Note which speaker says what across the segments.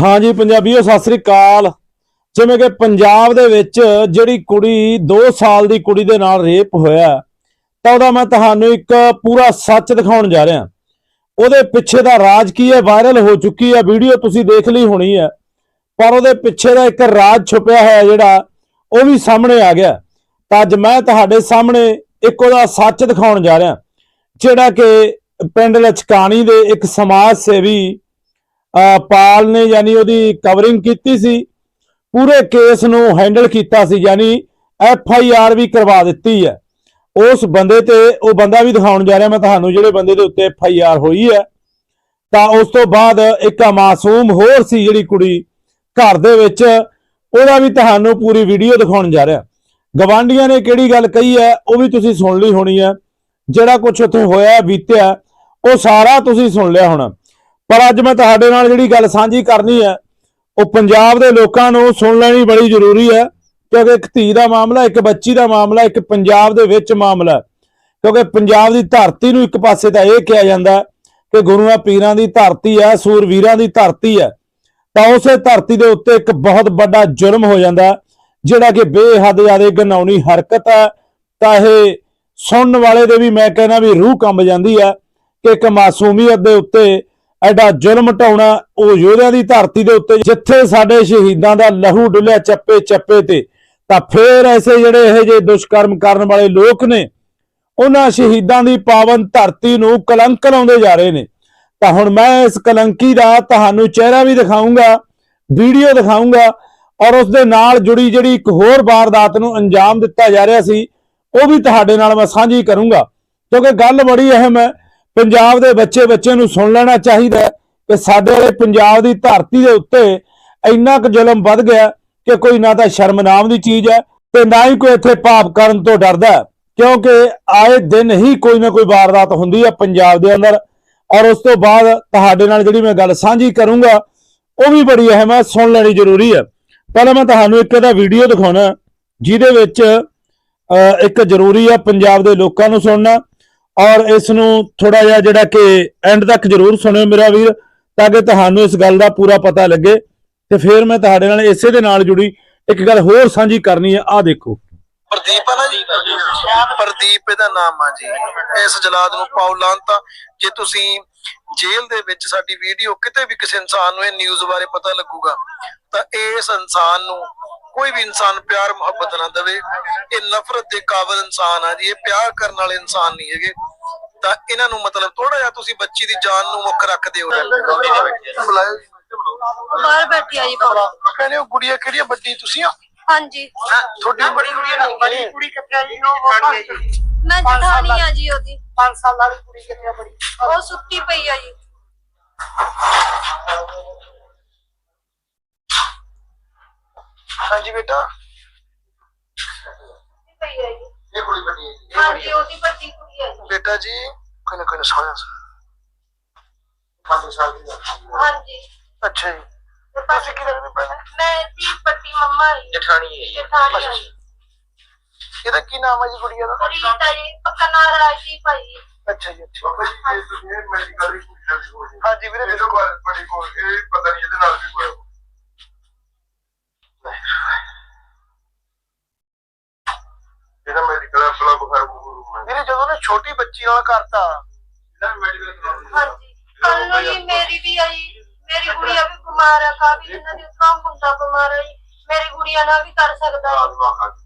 Speaker 1: ਹਾਂਜੀ, ਪੰਜਾਬੀਓ, ਸਤਿ ਸ੍ਰੀ ਅਕਾਲ। ਜਿਵੇਂ ਕਿ ਪੰਜਾਬ ਦੇ ਵਿੱਚ ਜਿਹੜੀ ਕੁੜੀ 2 ਸਾਲ ਦੀ ਕੁੜੀ ਦੇ ਨਾਲ ਰੇਪ ਹੋਇਆ ਤਾਂ ਉਹਦਾ ਮੈਂ ਤੁਹਾਨੂੰ ਇੱਕ ਪੂਰਾ ਸੱਚ ਦਿਖਾਉਣ ਜਾ ਰਿਹਾ। ਉਹਦੇ ਪਿੱਛੇ ਦਾ ਰਾਜ ਕੀ ਹੈ? ਵਾਇਰਲ ਹੋ ਚੁੱਕੀ ਹੈ, ਵੀਡੀਓ ਤੁਸੀਂ ਦੇਖ ਲਈ ਹੋਣੀ ਹੈ। ਪਰ ਉਹਦੇ ਪਿੱਛੇ ਦਾ ਇੱਕ ਰਾਜ ਛੁਪਿਆ ਹੋਇਆ ਜਿਹੜਾ, ਉਹ ਵੀ ਸਾਹਮਣੇ ਆ ਗਿਆ। ਤਾਂ ਅੱਜ ਮੈਂ ਤੁਹਾਡੇ ਸਾਹਮਣੇ ਇੱਕ ਉਹਦਾ ਸੱਚ ਦਿਖਾਉਣ ਜਾ ਰਿਹਾ, ਜਿਹੜਾ ਕਿ ਪਿੰਡ ਲਚਕਾਣੀ ਦੇ ਇੱਕ ਸਮਾਜ ਸੇਵੀ ਪਾਲ ਨੇ ਯਾਨੀ ਉਹਦੀ ਕਵਰਿੰਗ ਕੀਤੀ ਸੀ। ਪੂਰੇ ਕੇਸ ਨੂੰ ਹੈਂਡਲ ਕੀਤਾ ਸੀ, ਯਾਨੀ ਐਫ ਆਈ ਆਰ ਵੀ ਕਰਵਾ ਦਿੱਤੀ ਹੈ। ਉਸ ਬੰਦੇ ਤੇ ਉਹ ਬੰਦਾ ਵੀ ਦਿਖਾਉਣ ਜਾ ਰਿਹਾ, ਮੈਂ ਤੁਹਾਨੂੰ ਜਿਹੜੇ ਬੰਦੇ ਦੇ ਉੱਤੇ ਐਫ ਆਈ ਆਰ ਹੋਈ ਹੈ। ਤਾਂ ਉਸ ਤੋਂ ਬਾਅਦ ਇੱਕ ਮਾਸੂਮ ਹੋਰ ਸੀ ਜਿਹੜੀ ਕੁੜੀ ਘਰ ਦੇ ਵਿੱਚ, ਉਹਦਾ ਵੀ ਤੁਹਾਨੂੰ ਪੂਰੀ ਵੀਡੀਓ ਦਿਖਾਉਣ ਜਾ ਰਿਹਾ। ਗਵਾਂਡੀਆਂ ਨੇ ਕਿਹੜੀ ਗੱਲ ਕਹੀ ਹੈ, ਉਹ ਵੀ ਤੁਸੀਂ ਸੁਣ ਲਈ ਹੋਣੀ ਹੈ। ਜਿਹੜਾ ਕੁਝ ਉੱਥੇ ਹੋਇਆ, ਬੀਤਿਆ, ਉਹ ਸਾਰਾ ਤੁਸੀਂ ਸੁਣ ਲਿਆ ਹੋਣਾ। ਪਰ ਅੱਜ ਮੈਂ ਤੁਹਾਡੇ ਨਾਲ ਜਿਹੜੀ ਗੱਲ ਸਾਂਝੀ ਕਰਨੀ ਹੈ, ਉਹ ਪੰਜਾਬ ਦੇ ਲੋਕਾਂ ਨੂੰ ਸੁਣ ਲੈਣੀ ਬੜੀ ਜ਼ਰੂਰੀ ਹੈ, ਕਿਉਂਕਿ ਇੱਕ ਧੀ ਦਾ ਮਾਮਲਾ, ਇੱਕ ਬੱਚੀ ਦਾ ਮਾਮਲਾ, ਇੱਕ ਪੰਜਾਬ ਦੇ ਵਿੱਚ ਮਾਮਲਾ ਕਿਉਂਕਿ ਪੰਜਾਬ ਦੀ ਧਰਤੀ ਨੂੰ ਇੱਕ ਪਾਸੇ ਤਾਂ ਇਹ ਕਿਹਾ ਜਾਂਦਾ ਕਿ ਗੁਰੂਆਂ ਪੀਰਾਂ ਦੀ ਧਰਤੀ ਹੈ, ਸੂਰਵੀਰਾਂ ਦੀ ਧਰਤੀ ਹੈ, ਤਾਂ ਉਸੇ ਧਰਤੀ ਦੇ ਉੱਤੇ ਇੱਕ ਬਹੁਤ ਵੱਡਾ ਜ਼ੁਲਮ ਹੋ ਜਾਂਦਾ ਜਿਹੜਾ ਕਿ ਬੇਹੱਦ ਜ਼ਿਆਦਾ ਗਨਾਉਣੀ ਹਰਕਤ ਹੈ। ਤਾਂ ਇਹ ਸੁਣਨ ਵਾਲੇ ਦੇ ਵੀ ਮੈਂ ਕਹਿੰਦਾ ਵੀ ਰੂਹ ਕੰਬ ਜਾਂਦੀ ਹੈ ਕਿ ਇੱਕ ਮਾਸੂਮੀਅਤ ਦੇ ਉੱਤੇ ਐਡਾ ਜ਼ੁਲਮ ਢਾਉਣਾ ਉਹ ਯੋਧਿਆਂ ਦੀ ਧਰਤੀ ਦੇ ਉੱਤੇ ਜਿੱਥੇ ਸਾਡੇ ਸ਼ਹੀਦਾਂ ਦਾ ਲਹੂ ਡੁੱਲਿਆ ਚੱਪੇ ਚੱਪੇ ਤੇ, ਤਾਂ ਫੇਰ ਐਸੇ ਜਿਹੜੇ ਇਹ ਜੇ ਦੁਸ਼ਕਰਮ ਕਰਨ ਵਾਲੇ ਲੋਕ ਨੇ, ਉਹਨਾਂ ਸ਼ਹੀਦਾਂ ਦੀ ਪਾਵਨ ਧਰਤੀ ਨੂੰ ਕਲੰਕ ਲਾਉਂਦੇ ਜਾ ਰਹੇ ਨੇ। ਤਾਂ ਹੁਣ ਮੈਂ ਇਸ ਕਲੰਕੀ ਦਾ ਤੁਹਾਨੂੰ ਚਿਹਰਾ ਵੀ ਦਿਖਾਉਂਗਾ ਵੀਡੀਓ ਦਿਖਾਉਂਗਾ ਔਰ ਉਸ ਦੇ ਨਾਲ ਜੁੜੀ ਜਿਹੜੀ ਇੱਕ ਹੋਰ ਵਾਰਦਾਤ ਨੂੰ ਅੰਜਾਮ ਦਿੱਤਾ ਜਾ ਰਿਹਾ ਸੀ, ਉਹ ਵੀ ਤੁਹਾਡੇ ਨਾਲ ਮੈਂ ਸਾਂਝੀ ਕਰੂੰਗਾ। ਕਿਉਂਕਿ ਗੱਲ ਬੜੀ ਅਹਿਮ ਹੈ ਪੰਜਾਬ ਦੇ ਬੱਚੇ ਬੱਚੇ ਨੂੰ ਸੁਣ ਲੈਣਾ ਚਾਹੀਦਾ ਕਿ ਸਾਡੇ ਵਾਲੇ ਪੰਜਾਬ ਦੀ ਧਰਤੀ ਦੇ ਉੱਤੇ ਇੰਨਾ ਕੁ ਜ਼ੁਲਮ ਵੱਧ ਗਿਆ ਕਿ ਕੋਈ ਨਾ ਤਾਂ ਸ਼ਰਮ ਨਾਮ ਦੀ ਚੀਜ਼ ਹੈ ਤੇ ਨਾ ਹੀ ਕੋਈ ਇੱਥੇ ਪਾਪ ਕਰਨ ਤੋਂ ਡਰਦਾ ਕਿਉਂਕਿ ਆਏ ਦਿਨ ਹੀ ਕੋਈ ਨਾ ਕੋਈ ਵਾਰਦਾਤ ਹੁੰਦੀ ਹੈ ਪੰਜਾਬ ਦੇ ਅੰਦਰ। ਔਰ ਉਸ ਤੋਂ ਬਾਅਦ ਤੁਹਾਡੇ ਨਾਲ ਜਿਹੜੀ ਮੈਂ ਗੱਲ ਸਾਂਝੀ ਕਰੂੰਗਾ, ਉਹ ਵੀ ਬੜੀ ਅਹਿਮ ਹੈ, ਸੁਣ ਲੈਣੀ ਜ਼ਰੂਰੀ ਹੈ। ਪਹਿਲਾਂ ਮੈਂ ਤੁਹਾਨੂੰ ਇੱਕ ਇਹਦਾ ਵੀਡੀਓ ਦਿਖਾਉਣਾ, ਜਿਹਦੇ ਵਿੱਚ ਇੱਕ ਜ਼ਰੂਰੀ ਹੈ ਪੰਜਾਬ ਦੇ ਲੋਕਾਂ ਨੂੰ ਸੁਣਨਾ ਔਰ ਇਸ ਨੂੰ ਥੋੜਾ ਜਿਹਾ ਜਿਹੜਾ ਕਿ ਐਂਡ ਤੱਕ ਜ਼ਰੂਰ ਸੁਣਿਓ ਮੇਰਾ ਵੀਰ, ਤਾਂ ਕਿ ਤੁਹਾਨੂੰ ਇਸ ਗੱਲ ਦਾ ਪੂਰਾ ਪਤਾ ਲੱਗੇ। ਤੇ ਫਿਰ ਮੈਂ ਤੁਹਾਡੇ ਨਾਲ ਇਸੇ ਦੇ ਨਾਲ ਜੁੜੀ, ਇੱਕ ਗੱਲ ਹੋਰ ਸਾਂਝੀ ਕਰਨੀ ਹੈ, ਆਹ ਦੇਖੋ।
Speaker 2: ਪ੍ਰਦੀਪ ਆ ਨਾ ਜੀ? ਪ੍ਰਦੀਪ ਇਹਦਾ ਨਾਮ ਆ ਜੀ। ਇਸ ਜਲਾਦ ਨੂੰ ਪਾਉ ਲਾਂਤਾ। ਜੇ ਤੁਸੀਂ ਜੇਲ੍ਹ ਦੇ ਵਿੱਚ ਸਾਡੀ ਵੀਡੀਓ ਕਿਤੇ ਵੀ ਕਿਸੇ ਇਨਸਾਨ ਨੂੰ ਇਹ ਨਿਊਜ਼ ਬਾਰੇ ਪਤਾ ਲੱਗੂਗਾ, ਤਾਂ ਇਸ ਇਨਸਾਨ ਨੂੰ ਕੋਈ ਵੀ ਇਨਸਾਨ ਪਿਆਰ ਮੁਹੱਬਤ ਨਾ ਦੇਵੇ। ਇਹ ਨਫ਼ਰਤ ਦੇ ਕਾਬਲ ਇਨਸਾਨ ਆ ਜੀ। ਇਹ ਪਿਆਰ ਕਰਨ ਵਾਲੇ ਇਨਸਾਨ ਨਹੀਂ ਹੈਗੇ। ਤਾਂ ਇਹਨਾਂ ਨੂੰ ਮਤਲਬ ਥੋੜਾ ਜਿਹਾ ਤੁਸੀਂ ਬੱਚੀ ਦੀ ਜਾਨ ਨੂੰ ਮੁੱਖ ਰੱਖਦੇ ਹੋ। ਬੁਲਾਇਓ ਜੀ, ਬੁਲਾਓ।
Speaker 3: ਬਾਹਰ ਬੈਠੀ ਆ ਜੀ ਪਾਪਾ
Speaker 2: ਕਹਿੰਦੇ ਉਹ ਗੁੜੀਆ ਕਿਹੜੀ ਆ ਵੱਡੀ ਤੁਸੀਂ ਆ
Speaker 3: ਹਾਂਜੀ।
Speaker 2: ਤੁਹਾਡੀ ਬੜੀ ਗੁੜੀਆ ਬੜੀ ਕੁੜੀ ਕਿੱਥੇ ਆ ਜੀ ਉਹ
Speaker 3: ਮੈਂ ਜਠਾਣੀ ਆ ਜੀ ਉਹਦੀ।
Speaker 2: 5 ਸਾਲਾਂ ਦੀ ਕੁੜੀ ਕਿੱਥੇ ਆ ਬੜੀ।
Speaker 3: ਉਹ ਸੁੱਤੀ ਪਈ ਆ ਜੀ।
Speaker 2: ਹਾਂਜੀ ਬੇਟਾ
Speaker 3: ਸੁੱਤੀ ਪਈ ਆ ਜੀ
Speaker 2: ਇਹ ਕੁੜੀ ਵੱਡੀ ਹੈ ਜੀ।
Speaker 3: ਹਾਂਜੀ ਉਹਦੀ ਵੱਡੀ ਕੁੜੀ ਆ ਜੀ
Speaker 2: ਬੇਟਾ ਜੀ ਕੋਈ ਨਾ ਕੋਈ ਨਾ ਸੋਇਆ ਸਾ 5 ਸਾਲ ਦੀ
Speaker 3: ਹਾਂਜੀ
Speaker 2: ਅੱਛਾ ਜੀ
Speaker 3: ਤੇ
Speaker 2: ਤੁਸੀਂ ਕੀ ਲੱਗਦੇ ਪਏ
Speaker 3: ਮੈਂ ਦੀ ਪੱਟੀ ਮੰਮਾ ਜੀ
Speaker 2: ਜਠਾਣੀ ਹੈ
Speaker 3: ਜਠਾਣੀ ਆ ਜੀ
Speaker 2: ਇਹਦਾ ਕੀ ਨਾਮ ਹੈ ਜੀ ਗੁੜੀਆ ਦਾ
Speaker 3: ਰੀਤਾ ਜੀ ਪੱਕਾ ਨਾਂ ਰਾਜੀ ਭਾਈ
Speaker 2: ਅੱਛਾ ਜੀ ਅੱਛਾ
Speaker 4: ਇਹ ਮੈਡੀਕਲ ਦੀ ਪੂਰੀ ਹੋ ਜੀ
Speaker 2: ਹਾਂਜੀ ਵੀਰੇ
Speaker 4: ਇਹਦੇ ਕੋਲ ਬੜੀ ਕੋਲ ਇਹ ਪਤਾ ਨਹੀਂ ਇਹਦੇ ਨਾਲ ਵੀ ਹੋਇਆ ਇਹਦਾ ਮੈਡੀਕਲ ਆਪਣਾ ਬੁਖਾਰ ਗੁਰੂ ਮੈਂ
Speaker 2: ਵੀਰੇ ਜਦੋਂ ਨੇ ਛੋਟੀ ਬੱਚੀ ਨਾਲ ਕਰਤਾ।
Speaker 4: ਇਹਦਾ ਮੈਡੀਕਲ
Speaker 3: ਹਾਂਜੀ। ਕੱਲ ਨੂੰ ਜੀ ਮੇਰੀ ਵੀ ਆਈ। ਮੇਰੀ ਗੁੜੀਆ ਵੀ ਬਿਮਾਰ ਆ ਕਾਫੀ ਇਹਨਾਂ ਦੀ ਉਤਰਾ ਮੁੰਡਾ ਬਿਮਾਰ ਆ ਜੀ। ਮੇਰੀ ਗੁੜੀਆ ਨਾਲ ਵੀ ਕਰ ਸਕਦਾ ਜੀ।
Speaker 4: ਆਦਮਾ ਖਾ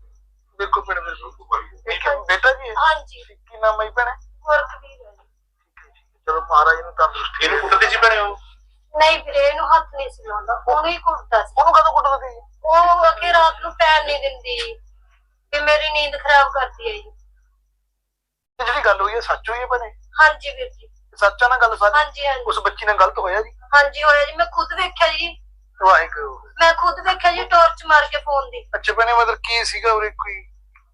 Speaker 2: ਦੇਖੋ ਪਿੰਡ ਮੇਰੇ ਇੱਕ ਬੇਟਾ ਜੀ ਹੈ?
Speaker 3: ਹਾਂਜੀ।
Speaker 2: ਕੀ ਨਾਮ ਹੈ ਜੀ ਭੈਣੇ?
Speaker 3: ਗੁਰਕਵੀਰ ਆ ਜੀ।
Speaker 2: ਚਲੋ ਮਹਾਰਾਜ ਨੂੰ ਤੰਦਰੁਸਤੀ
Speaker 4: ਇਹਨੂੰ ਕੁੱਟਦੇ ਸੀ ਭੈਣੇ ਉਹ?
Speaker 3: ਨਹੀਂ ਵੀਰੇ ਇਹਨੂੰ ਹੱਥ ਨਹੀਂ ਸੀ ਲਾਉਂਦਾ। ਉਹਨੂੰ ਹੀ ਕੁੱਟਦਾ ਸੀ।
Speaker 2: ਉਹਨੂੰ ਕਦੋਂ ਕੁੱਟਦੇ ਸੀ?
Speaker 3: ਉਹ ਅੱਗੇ ਰਾਤ ਨੂੰ ਪੈਣ ਨਹੀਂ ਦਿੰਦੀ। ਤੇ ਮੇਰੀ ਨੀਂਦ ਖਰਾਬ ਕਰਦੀ ਹੈ ਜੀ।
Speaker 2: ਜਿਹੜੀ ਗੱਲ ਹੋਈ ਹੈ ਸੱਚ ਹੋਈ ਹੈ ਭੈਣੇ?
Speaker 3: ਹਾਂਜੀ ਵੀਰ ਜੀ।
Speaker 2: ਸੱਚਾ ਨਾ ਗੱਲ ਸਾਰੀ?
Speaker 3: ਹਾਂਜੀ ਹਾਂਜੀ।
Speaker 2: ਉਸ ਬੱਚੀ ਨਾਲ ਗਲਤ ਹੋਇਆ ਜੀ?
Speaker 3: ਹਾਂਜੀ ਹੋਇਆ ਜੀ। ਮੈਂ ਖੁਦ ਵੇਖਿਆ ਜੀ।
Speaker 2: ਵਾਹਿਗੁਰੂ।
Speaker 3: ਮੈਂ ਖੁਦ ਵੇਖਿਆ ਜੀ ਟਾਰਚ ਮਾਰ ਕੇ ਫੋਨ ਦੀ।
Speaker 2: ਅੱਛਾ ਭੈਣੇ ਮਤਲਬ ਕੀ ਸੀਗਾ ਉਰੇ? ਕੋਈ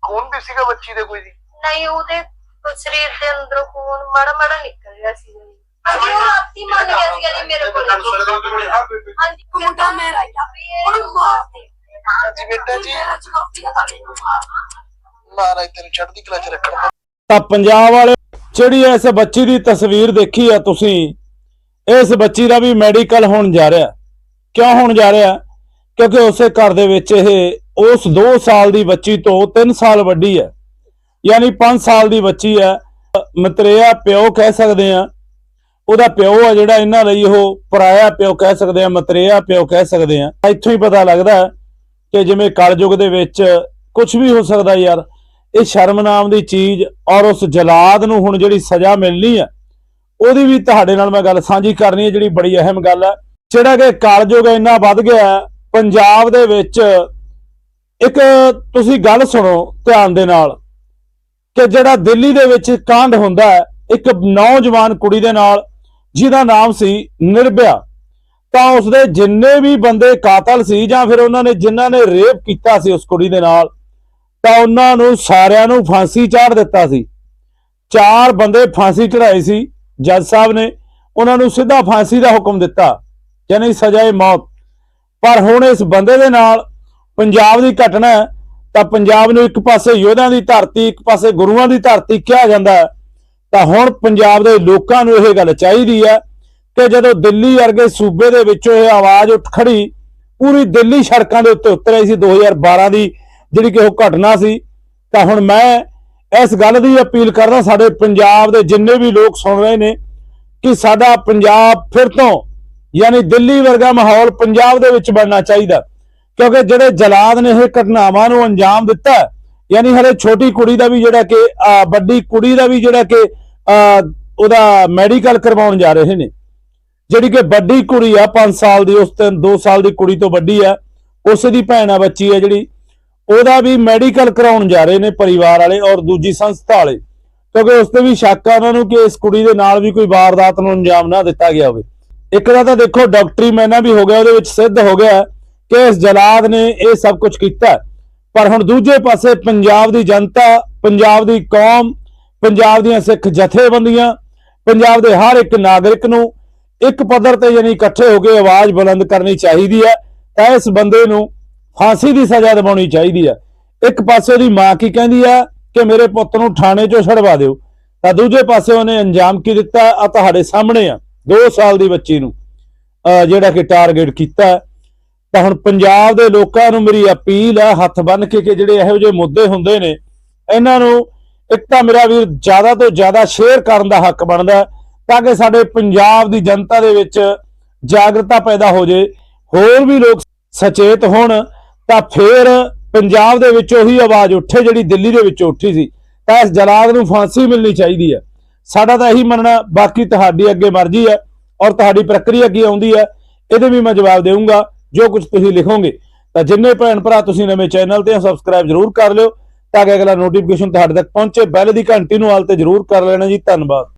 Speaker 2: ਖੂਨ ਵੀ ਸੀਗਾ ਬੱਚੀ ਦੇ ਕੋਈ ਜੀ?
Speaker 3: ਨਹੀਂ ਉਹਦੇ ਸਰੀਰ ਦੇ ਅੰਦਰੋਂ ਖੂਨ ਮਾੜਾ ਮਾੜਾ ਨਿਕਲ ਰਿਹਾ ਸੀ। ਜੀ ਹਾਂਜੀ ਉਹ ਰਾਤੀ ਮੰਨ ਗਿਆ ਸੀਗਾ ਜੀ ਮੇਰੇ ਕੋਲ। ਹਾਂਜੀ ਮੁੰਡਾ ਮੇਰਾ ਹੀ ਆ। ਉਹਨੂੰ ਮਾਰ ਦੇ।
Speaker 2: ਹਾਂਜੀ ਬੇਟਾ ਜੀ। ਮਹਾਰਾਜ ਤੈਨੂੰ ਚੜ੍ਹਦੀ ਕਲਾ ਚ ਰੱਖਣ
Speaker 1: ਤਾਂ ਪੰਜਾਬ ਵਾਲੇ ਜਿਹੜੀ ਇਸ ਬੱਚੀ ਦੀ ਤਸਵੀਰ ਦੇਖੀ ਆ ਤੁਸੀਂ, ਇਸ ਬੱਚੀ ਦਾ ਵੀ ਮੈਡੀਕਲ ਹੋਣ ਜਾ ਰਿਹਾ। ਕਿਉਂ ਹੋਣ ਜਾ ਰਿਹਾ? ਕਿਉਂਕਿ ਉਸੇ ਘਰ ਦੇ ਵਿੱਚ ਇਹ ਉਸ 2 ਸਾਲ ਦੀ ਬੱਚੀ ਤੋਂ 3 ਸਾਲ ਵੱਡੀ ਹੈ ਯਾਨੀ 5 ਸਾਲ ਦੀ ਬੱਚੀ ਹੈ ਮਤਰੇਆ ਪਿਓ ਕਹਿ ਸਕਦੇ ਆ। ਉਹਦਾ ਪਿਓ ਆ ਜਿਹੜਾ ਇਹਨਾਂ ਲਈ ਉਹ ਪਰਾਇਆ ਪਿਓ ਕਹਿ ਸਕਦੇ ਆ, ਮਤਰੇਆ ਪਿਓ ਕਹਿ ਸਕਦੇ ਆ। ਇੱਥੋਂ ਹੀ ਪਤਾ ਲੱਗਦਾ ਕਿ ਜਿਵੇਂ ਕਲਯੁਗ ਦੇ ਵਿੱਚ ਕੁਝ ਵੀ ਹੋ ਸਕਦਾ ਯਾਰ। ਇਹ ਸ਼ਰਮ ਨਾਮ ਦੀ ਚੀਜ਼ ਔਰ ਉਸ ਜਲਾਦ ਨੂੰ ਹੁਣ ਜਿਹੜੀ ਸਜ਼ਾ ਮਿਲਣੀ ਹੈ ਉਹਦੀ ਵੀ ਤੁਹਾਡੇ ਨਾਲ ਮੈਂ ਗੱਲ ਸਾਂਝੀ ਕਰਨੀ ਹੈ, ਜਿਹੜੀ ਬੜੀ ਅਹਿਮ ਗੱਲ ਹੈ। ਜਿਹੜਾ ਕਿ ਕਲਯੁਗ ਇੰਨਾ ਵੱਧ ਗਿਆ ਪੰਜਾਬ ਦੇ ਵਿੱਚ ਇੱਕ ਤੁਸੀਂ ਗੱਲ ਸੁਣੋ ਧਿਆਨ ਦੇ ਨਾਲ ਕਿ ਜਿਹੜਾ ਦਿੱਲੀ ਦੇ ਵਿੱਚ ਕਾਂਡ ਹੁੰਦਾ ਹੈ, ਇੱਕ ਨੌਜਵਾਨ ਕੁੜੀ ਦੇ ਨਾਲ, ਜਿਹਦਾ ਨਾਮ ਸੀ ਨਿਰਭਿਆ। ਤਾਂ ਉਸਦੇ ਜਿੰਨੇ ਵੀ ਬੰਦੇ ਕਾਤਲ ਸੀ ਜਾਂ ਫਿਰ ਉਹਨਾਂ ਨੇ ਜਿਨ੍ਹਾਂ ਨੇ ਰੇਪ ਕੀਤਾ ਸੀ ਉਸ ਕੁੜੀ ਦੇ ਨਾਲ ਤਾਂ ਉਹਨਾਂ ਨੂੰ ਸਾਰਿਆਂ ਨੂੰ ਫਾਂਸੀ ਚਾੜ ਦਿੱਤਾ ਸੀ। ਚਾਰ ਬੰਦੇ ਫਾਂਸੀ ਚੜਾਏ ਸੀ, ਜੱਜ ਸਾਹਿਬ ਨੇ ਉਹਨਾਂ ਨੂੰ ਸਿੱਧਾ ਫਾਂਸੀ ਦਾ ਹੁਕਮ ਦਿੱਤਾ ਯਾਨੀ ਸਜ਼ਾਏ ਮੌਤ। ਪਰ ਹੁਣ ਇਸ ਬੰਦੇ ਦੇ ਨਾਲ ਪੰਜਾਬ ਦੀ ਘਟਨਾ ਤਾਂ ਪੰਜਾਬ ਨੂੰ ਇੱਕ ਪਾਸੇ ਯੋਧਿਆਂ ਦੀ ਧਰਤੀ, ਇੱਕ ਪਾਸੇ ਗੁਰੂਆਂ ਦੀ ਧਰਤੀ ਕਿਹਾ ਜਾਂਦਾ ਤਾਂ ਹੁਣ ਪੰਜਾਬ ਦੇ ਲੋਕਾਂ ਨੂੰ ਇਹ ਗੱਲ ਚਾਹੀਦੀ ਹੈ ਕਿ ਜਦੋਂ ਦਿੱਲੀ ਵਰਗੇ ਸੂਬੇ ਦੇ ਵਿੱਚੋਂ ਇਹ ਆਵਾਜ਼ ਉੱਠ ਖੜੀ ਪੂਰੀ ਦਿੱਲੀ ਸੜਕਾਂ ਦੇ ਉੱਤੇ ਉਤਰ ਆਈ ਸੀ। 2012 ਦੀ ਜਿਹੜੀ ਕਿ ਉਹ ਘਟਨਾ ਸੀ, ਤਾਂ ਹੁਣ ਮੈਂ ਇਸ ਗੱਲ ਦੀ ਅਪੀਲ ਕਰਦਾ, ਸਾਡੇ ਪੰਜਾਬ ਦੇ ਜਿੰਨੇ ਵੀ ਲੋਕ ਸੁਣ ਰਹੇ ਨੇ, ਕਿ ਸਾਡਾ ਪੰਜਾਬ ਫਿਰ ਤੋਂ ਯਾਨੀ ਦਿੱਲੀ ਵਰਗਾ ਮਾਹੌਲ ਪੰਜਾਬ ਦੇ ਵਿੱਚ ਬਣਨਾ ਚਾਹੀਦਾ ਕਿਉਂਕਿ ਜਿਹੜੇ ਜਲਾਦ ਨੇ, ਇਹ ਘਟਨਾਵਾਂ ਨੂੰ ਅੰਜਾਮ ਦਿੱਤਾ ਯਾਨੀ ਹਲੇ ਛੋਟੀ ਕੁੜੀ ਦਾ ਵੀ ਜਿਹੜਾ ਕਿ ਵੱਡੀ ਕੁੜੀ ਦਾ ਵੀ ਜਿਹੜਾ ਕਿ ਉਹਦਾ ਮੈਡੀਕਲ ਕਰਵਾਉਣ ਜਾ ਰਹੇ ਨੇ। ਜਿਹੜੀ ਕਿ ਵੱਡੀ ਕੁੜੀ ਆ 5 ਸਾਲ ਦੀ, ਉਸ ਤੋਂ 2 ਸਾਲ ਦੀ ਕੁੜੀ ਤੋਂ ਵੱਡੀ ਆ, ਉਸ ਦੀ ਭੈਣ ਆ, ਬੱਚੀ ਆ ਜਿਹੜੀ। ਉਹਦਾ ਵੀ ਮੈਡੀਕਲ ਕਰਾਉਣ ਜਾ ਰਹੇ ਨੇ ਪਰਿਵਾਰ ਵਾਲੇ ਔਰ ਦੂਜੀ ਸੰਸਥਾ ਵਾਲੇ। ਕਿਉਂਕਿ ਉਸ ਤੇ ਵੀ ਸ਼ੱਕ ਆ ਉਹਨਾਂ ਨੂੰ ਕਿ ਇਸ ਕੁੜੀ ਦੇ ਨਾਲ ਵੀ ਕੋਈ ਵਾਰਦਾਤ ਨੂੰ ਅੰਜਾਮ ਨਾ ਦਿੱਤਾ ਗਿਆ ਹੋਵੇ। ਇੱਕ ਦਾ ਤਾਂ ਦੇਖੋ, ਡਾਕਟਰੀ ਮੈਨਾ ਵੀ ਹੋ ਗਿਆ, ਉਹਦੇ ਵਿੱਚ ਸਿੱਧ ਹੋ ਗਿਆ ਕਿ ਇਸ ਜਲਾਦ ਨੇ ਇਹ ਸਭ ਕੁਝ ਕੀਤਾ। ਪਰ ਹੁਣ ਦੂਜੇ ਪਾਸੇ ਪੰਜਾਬ ਦੀ ਜਨਤਾ, ਪੰਜਾਬ ਦੀ ਕੌਮ, ਪੰਜਾਬ ਦੀਆਂ ਸਿੱਖ ਜਥੇਬੰਦੀਆਂ, ਪੰਜਾਬ ਦੇ ਹਰ ਇੱਕ ਨਾਗਰਿਕ ਨੂੰ ਇੱਕ ਪੱਧਰ ਤੇ ਯਾਨੀ ਇਕੱਠੇ ਹੋ ਕੇ ਆਵਾਜ਼ ਬੁਲੰਦ ਕਰਨੀ ਚਾਹੀਦੀ ਹੈ। ਤਾਂ ਇਸ ਬੰਦੇ ਨੂੰ ਫਾਂਸੀ ਦੀ ਸਜ਼ਾ ਦਿਵਾਉਣੀ ਚਾਹੀਦੀ ਹੈ ਇੱਕ ਪਾਸੇ ਉਹਦੀ ਮਾਂ ਕੀ ਕਹਿੰਦੀ ਆ ਕਿ ਮੇਰੇ ਪੁੱਤ ਨੂੰ ਥਾਣੇ 'ਚੋਂ ਛਡਵਾ ਦਿਓ। ਤਾਂ ਦੂਜੇ ਪਾਸੇ ਉਹਨੇ ਅੰਜਾਮ ਕੀ ਦਿੱਤਾ? ਆ ਤੁਹਾਡੇ ਸਾਹਮਣੇ ਆ 2 ਸਾਲ ਦੀ ਬੱਚੀ ਨੂੰ ਜਿਹੜਾ ਕਿ ਟਾਰਗੇਟ ਕੀਤਾ। ਤਾਂ ਹੁਣ ਪੰਜਾਬ ਦੇ ਲੋਕਾਂ ਨੂੰ ਮੇਰੀ ਅਪੀਲ ਹੈ ਹੱਥ ਬੰਨ ਕੇ ਕਿ ਜਿਹੜੇ ਇਹੋ ਜਿਹੇ ਮੁੱਦੇ ਹੁੰਦੇ ਨੇ, ਇਹਨਾਂ ਨੂੰ ਇੱਕ ਤਾਂ ਮੇਰਾ ਵੀਰ ਜ਼ਿਆਦਾ ਤੋਂ ਜ਼ਿਆਦਾ ਸ਼ੇਅਰ ਕਰਨ ਦਾ ਹੱਕ ਬਣਦਾ ਤਾਂ ਕਿ ਸਾਡੇ ਪੰਜਾਬ ਦੀ ਜਨਤਾ ਦੇ ਵਿੱਚ ਜਾਗਰਤਾ ਪੈਦਾ ਹੋ ਜੇ ਹੋਰ ਵੀ ਲੋਕ ਸਚੇਤ ਹੋਣ ਤਾਂ ਫਿਰ ਪੰਜਾਬ ਦੇ ਵਿੱਚ ਉਹੀ ਆਵਾਜ਼ ਉੱਠੇ ਜਿਹੜੀ ਦਿੱਲੀ ਦੇ ਵਿੱਚ ਉੱਠੀ ਸੀ। ਤਾਂ ਇਸ ਜਲਾਦ ਨੂੰ ਫਾਂਸੀ ਮਿਲਣੀ ਚਾਹੀਦੀ ਹੈ। ਸਾਡਾ ਤਾਂ ਇਹੀ ਮੰਨਣਾ, ਬਾਕੀ ਤੁਹਾਡੀ ਅੱਗੇ ਮਰਜ਼ੀ ਹੈ ਔਰ ਤੁਹਾਡੀ ਪ੍ਰਕਿਰਿਆ ਅੱਗੇ ਆਉਂਦੀ ਹੈ। ਇਹਦੇ ਵੀ ਮੈਂ ਜਵਾਬ ਦੇਵਾਂਗਾ ਜੋ ਕੁਝ ਤੁਸੀਂ ਲਿਖੋਗੇ। ਤਾਂ ਜਿੰਨੇ ਭੈਣ ਭਰਾ ਤੁਸੀਂ ਨਵੇਂ ਚੈਨਲ ਤੇ ਸਬਸਕ੍ਰਾਈਬ ਜਰੂਰ ਕਰ ਲਿਓ ਤਾਂ ਕਿ ਅਗਲਾ ਨੋਟੀਫਿਕੇਸ਼ਨ ਤੁਹਾਡੇ ਤੱਕ ਪਹੁੰਚੇ। ਬੈਲ ਦੀ ਘੰਟੀ ਨੂੰ ਹਾਲ ਤੇ ਜਰੂਰ ਕਰ ਲੈਣਾ ਜੀ। ਧੰਨਵਾਦ।